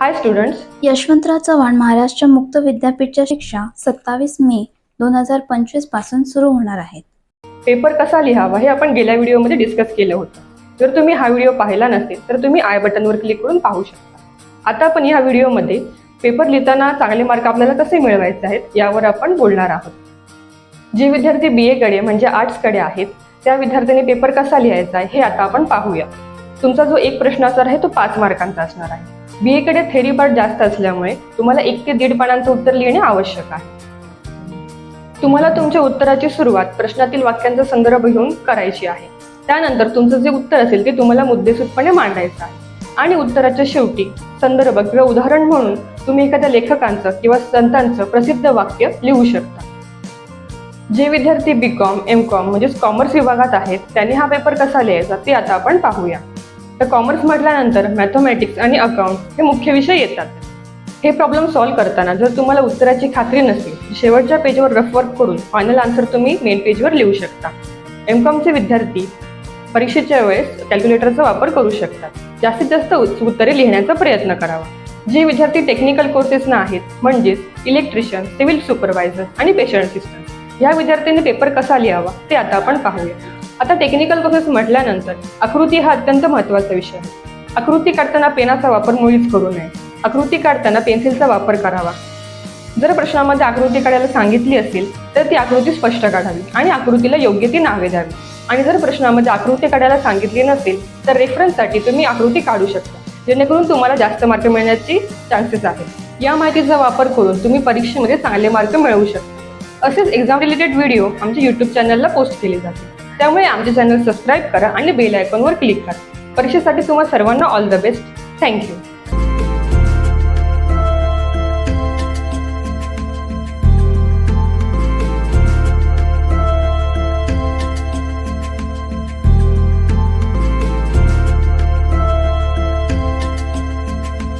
हाय students Yashwantrao Chavan Maharashtra मुक्त विद्यापीठच्या शिक्षा सत्तावीस मे दोन हजार पंचवीसपासून सुरू होणार आहेत. पेपर कसा लिहावा हे आपण गेल्या व्हिडिओमध्ये डिस्कस केलं होतं. जर तुम्ही हा व्हिडिओ पाहिला नसेल तर तुम्ही आय बटनवर क्लिक करून पाहू शकता. आता आपण या व्हिडिओमध्ये पेपर लिहिताना चांगले मार्क आपल्याला कसे मिळवायचे आहेत यावर आपण बोलणार आहोत. जे विद्यार्थी बी एकडे म्हणजे आर्ट्सकडे आहेत त्या विद्यार्थ्यांनी पेपर कसा लिहायचा आहे हे आता आपण पाहूया. तुमचा जो एक प्रश्न असणार आहे तो पाच मार्कांचा असणार आहे. बी एकडे थेरी पार्ट जास्त असल्यामुळे तुम्हाला एक ते दीड पानांचं उत्तर लिहिणे आवश्यक आहे. तुम्हाला तुमच्या उत्तराची सुरुवात प्रश्नातील वाक्यांचा संदर्भ घेऊन करायची आहे. त्यानंतर तुमचं जे उत्तर असेल ते तुम्हाला मुद्देसूदपणे मांडायचं आहे. आणि उत्तराच्या शेवटी संदर्भ किंवा उदाहरण म्हणून तुम्ही एखाद्या लेखकांचं किंवा संतांचं प्रसिद्ध वाक्य लिहू शकता. जे विद्यार्थी बी कॉम एम कॉम म्हणजेच कॉमर्स विभागात आहेत त्यांनी हा पेपर कसा लिहायचा ते आता आपण पाहूया. तर कॉमर्स म्हटल्यानंतर मॅथमॅटिक्स आणि अकाउंट हे मुख्य विषय येतात. हे प्रॉब्लेम सॉल्व्ह करताना जर तुम्हाला उत्तराची खात्री नसेल शेवटच्या पेजवर रफ वर्क करून फायनल आन्सर तुम्ही मेन पेजवर लिहू शकता. एम कॉमचे विद्यार्थी परीक्षेच्या वेळेस कॅल्क्युलेटरचा वापर करू शकतात. जास्तीत जास्त उत्तरे लिहिण्याचा प्रयत्न करावा. जे विद्यार्थी टेक्निकल कोर्सेसना आहेत म्हणजेच इलेक्ट्रिशियन सिव्हिल सुपरवायझर आणि पेशंट असिस्टंट या विद्यार्थ्यांनी पेपर कसा लिहावा ते आता आपण पाहूया. आता टेक्निकल प्रोसेस म्हटल्यानंतर आकृती हा अत्यंत महत्त्वाचा विषय. आहे आकृती काढताना पेनाचा वापर मुळीच करू नये. आकृती काढताना पेन्सिलचा वापर करावा. जर प्रश्नामध्ये आकृती काढायला सांगितली असेल तर ती आकृती स्पष्ट काढावी आणि आकृतीला योग्य ती नावे द्यावी. आणि जर प्रश्नामध्ये आकृती काढायला सांगितली नसेल तर रेफरन्ससाठी तुम्ही आकृती काढू शकता. जेणेकरून तुम्हाला जास्त मार्क मिळण्याची चान्सेस आहेत. या माहितीचा वापर करून तुम्ही परीक्षेमध्ये चांगले मार्क मिळवू शकता. असेच एक्झाम रिलेटेड व्हिडिओ आमच्या यूट्यूब चॅनलला पोस्ट केले जातील. त्यामुळे आमचे चॅनल सबस्क्राईब करा आणि बेल आयकॉनवर क्लिक करा. परीक्षेसाठी तुम्हाला सर्वांना ऑल द बेस्ट. थँक्यू.